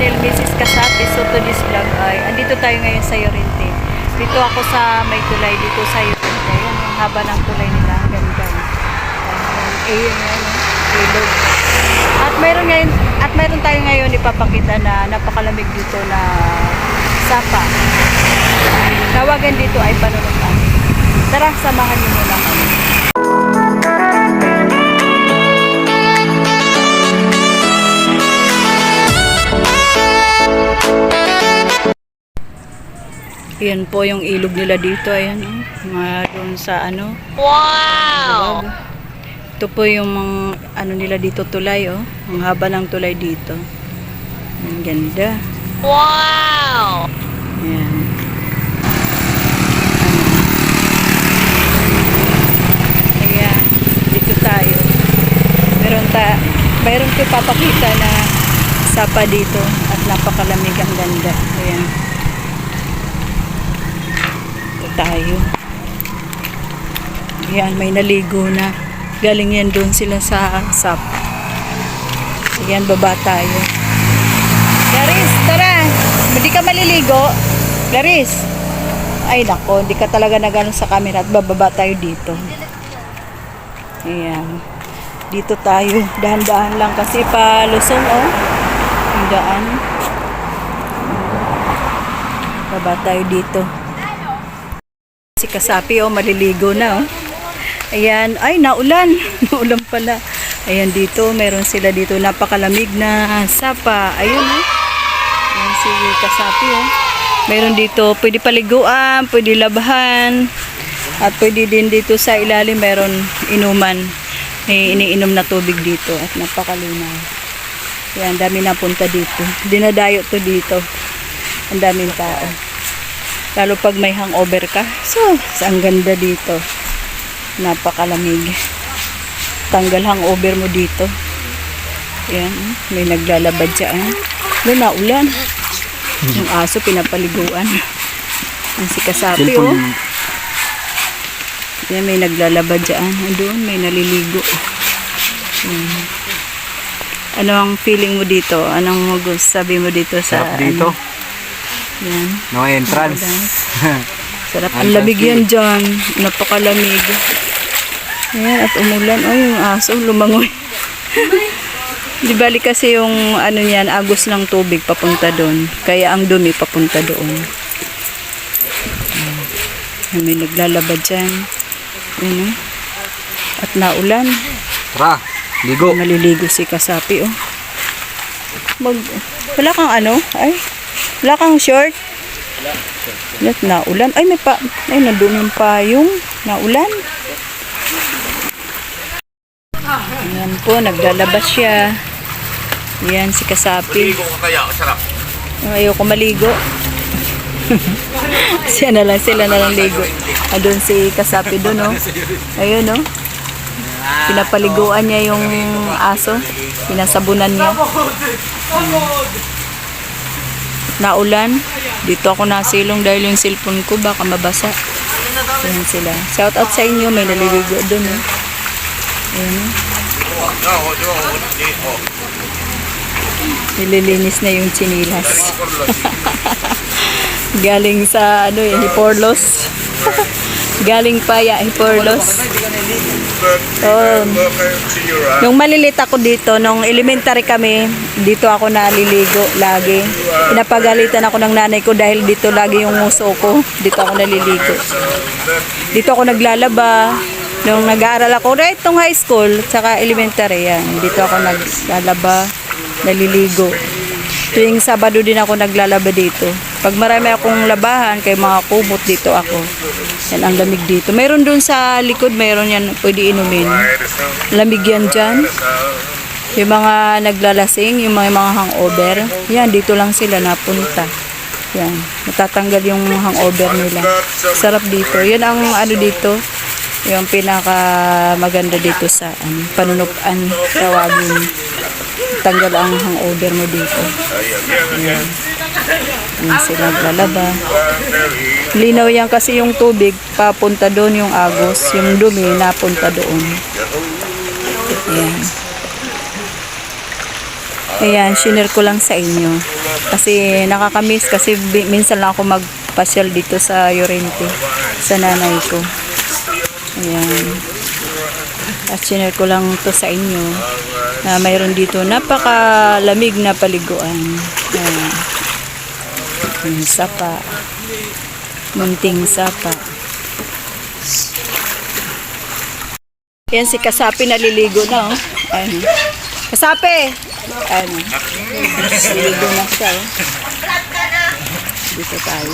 channel, Mrs. Kasapi. So to this vlog ay, andito tayo ngayon sa Yorente. Dito ako sa may tulay, dito sa Yorente. Ayan, ang haba ng tulay nila. Ang Ganda. Ayun, ayun, ilog. At mayroon ngayon, at mayroon tayo ngayon ipapakita na napakalamig dito na sapa. Tawagan dito ay panunutan. Tara, samahan niyo muna kami. Yan po yung ilog nila dito. Ayan, oh. mga doon sa ano. Wow! Ito po yung mga, ano nila dito tulay, oh. Ang haba ng tulay dito. Ang ganda. Wow! Ayan. Ayan. Dito tayo. Meron ta mayroon ko papakita na sapa dito at napakalamig ang ganda. Ayan. Tayo. Ayan, may naligo na. Galing yan doon sila sa sapa. Ayan, baba tayo. Laris, tara. Hindi ka maliligo. Laris. Ay nako, hindi ka talaga nagano sa camera at bababa tayo dito. Ayan. Dito tayo. Dahan-dahan lang kasi pa Luzon, oh. Ang daan. Baba tayo dito. Si Kasapi, oh, maliligo na, oh. Ayan. Ay, naulan. naulan pala. Ayan dito, meron sila dito napakalamig na sapa. Ayun, oh. Ayan si Kasapi, oh. Meron dito, pwede paliguan, pwede labahan. At pwede din dito sa ilalim, meron inuman. May iniinom na tubig dito at napakalinaw. Ayan, dami na punta dito. Dinadayo to dito. Ang daming tao. Lalo pag may hangover ka. So, ang ganda dito. Napakalamig. Tanggal hangover mo dito. Ayan, may naglalabad dyan. May naulan. Yung aso pinapaliguan. Ang si Kasapi, oh. Yan, may naglalaba dyan. Doon, may naliligo. Yan. Ano ang feeling mo dito? Anong sabi mo dito sa... Sarap dito. Ano? Yan. No entrance. Sarap. Ang lamig yan dyan. Napakalamig. Ayan, at umulan. Oh, yung aso, lumangoy. Di bali kasi yung ano yan, agos ng tubig papunta doon. Kaya ang dumi papunta doon. Ayan, may naglalaba dyan. Ayan, oh. At naulan. Tara, ligo. Maliligo si Kasapi, oh. Mag, wala kang ano? Ay, wala kang short? Wala. Naulan. Ay, may pa, ay, nandun yung payong. Naulan. Ayan po, naglalabas siya. Ayan, si Kasapi. Ligo ko kaya, sarap. Ayoko maligo. siya na lang, sila na lang ligo. Andun si Kasapi doon, oh. Ayun, oh. Pinapaliguan niya yung aso. Pinasabunan niya. Naulan. Dito ako nasilong dahil yung cellphone ko baka mabasa. Ayan sila. Shout out sa inyo. May naliligo doon, oh. Ayan. Nililinis na yung chinilas. Galing sa ano eh, Hiporlos. Galing pa ya, Hiporlos. Oh, Nung malilit ako dito, nung elementary kami, dito ako naliligo lagi. Pinapagalitan ako ng nanay ko dahil dito lagi yung nguso ko. Dito ako naliligo. Dito ako naglalaba. Nung nag-aaral ako, right nung high school, tsaka elementary yan. Dito ako naglalaba, naliligo. Tuwing Sabado din ako naglalaba dito. Pag marami akong labahan, kay mga kumot dito ako. Yan ang lamig dito. Meron dun sa likod, meron yan pwede inumin. Lamig yan dyan. Yung mga naglalasing, yung mga, mga hangover, yan, dito lang sila napunta. Yan, matatanggal yung hangover nila. Sarap dito. Yan ang ano dito, yung pinaka maganda dito sa ano, panunukan, tawagin. Tanggal ang hangover mo dito. Yan. Yan sila naglalaba. Linaw yan kasi yung tubig papunta doon yung agos, yung dumi napunta doon. Yan. Ayan, shinare ko lang sa inyo. Kasi nakakamiss kasi minsan lang ako magpasyal dito sa Yorente sa nanay ko. Ayan. At shinare ko lang to sa inyo na mayroon dito napakalamig na paliguan. Ayan. Yung sapa. Munting sapa. Yan si Kasapi naliligo na oh. Ayan. Kasapi! Ayan. Naliligo na siya oh. Dito tayo.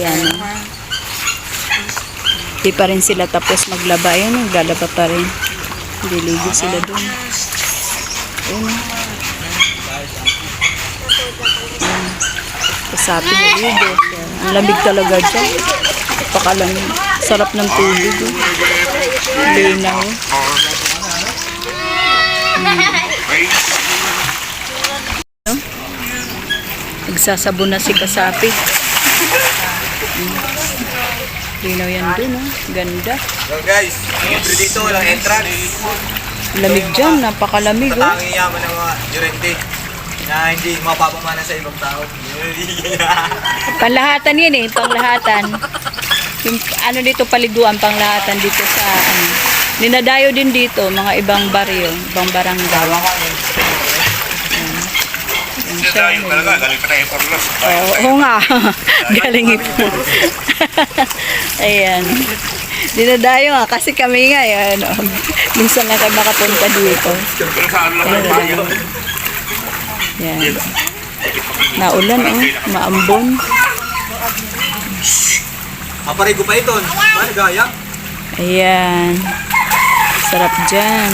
Ayan oh. Di pa rin sila tapos maglaba. Ayan, naglalaba pa rin. Liligo sila dun. Ayan oh. Ayan. Kasapi naliligo. Ang lamig talaga dyan. Napakalamig. Sarap ng tubig. Oh. Linaw. No? Nagsasabon na si Kasapi. Linaw yan dun, oh. Ganda. So guys, libre dito, walang entrance. Lamig dyan, napakalamig, oh. Yaman ng mga Durente na hindi mapapamana sa ibang tao. Panlahatan yan eh, panglahatan. Yung ano dito paliguan, panglahatan dito sa ano. Ninadayo din dito, mga ibang baryo, ibang barangay. Siya, ano, galing ka na yung Carlos. Oo, nga. Galing ito. Ayan. Dinadayo nga kasi kami nga yan. Oh. Minsan nga kayo makapunta dito. Pero saan lang ang bayo? Yan. Naulan oh. Maambon. Maparigo pa ito. Ano gaya? Ayan. Sarap dyan.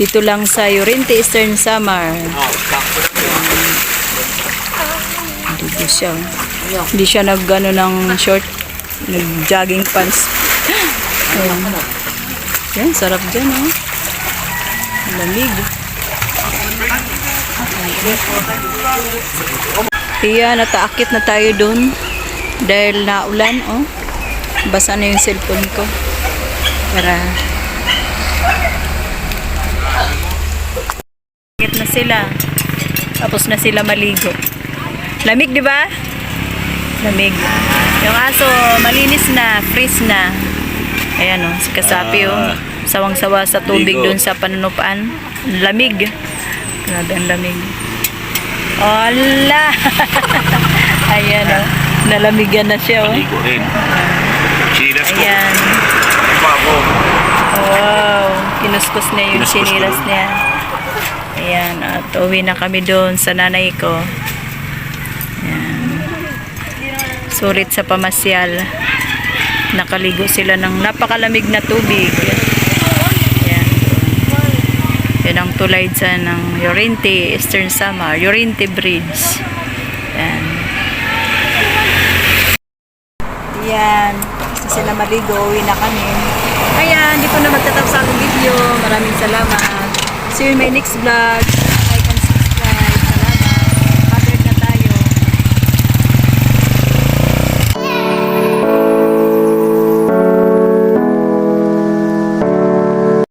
Dito lang sa Yorente Eastern Samar. Oh, na. Dito siya. oh. Hindi siya nag ano, ng short. Nag jogging pants. Ayan. Yan, sarap dyan oh. Lamig. Kaya nataakit na tayo dun. Dahil naulan oh. Basa na yung cellphone ko. Para Akit na sila. Tapos na sila maligo. Lamig, di ba? Lamig. Yung aso, malinis na, freeze na. Ayan o, si Kasapi o. Sawang-sawa sa tubig dun sa panunupaan. Ang Lamig. Grabe ang lamig. Ala! Ayan o. Nalamigan na siya o. Ligo rin. Chinas ko. Ayan. Wow. Kinuskus na yung Kinuskus rin. niya. Ayan. At uwi na kami doon sa nanay ko. Ayan. Sulit sa pamasyal. Nakaligo sila ng napakalamig na tubig. Ayan. Yan ang tulay dyan ng Yorente Eastern Samar. Yorente Bridge. Ayan. Yan. Gusto sila maligo. Uwi na kami. Ayan. Dito na magtatapos ang video. Maraming salamat. See you in my next vlog.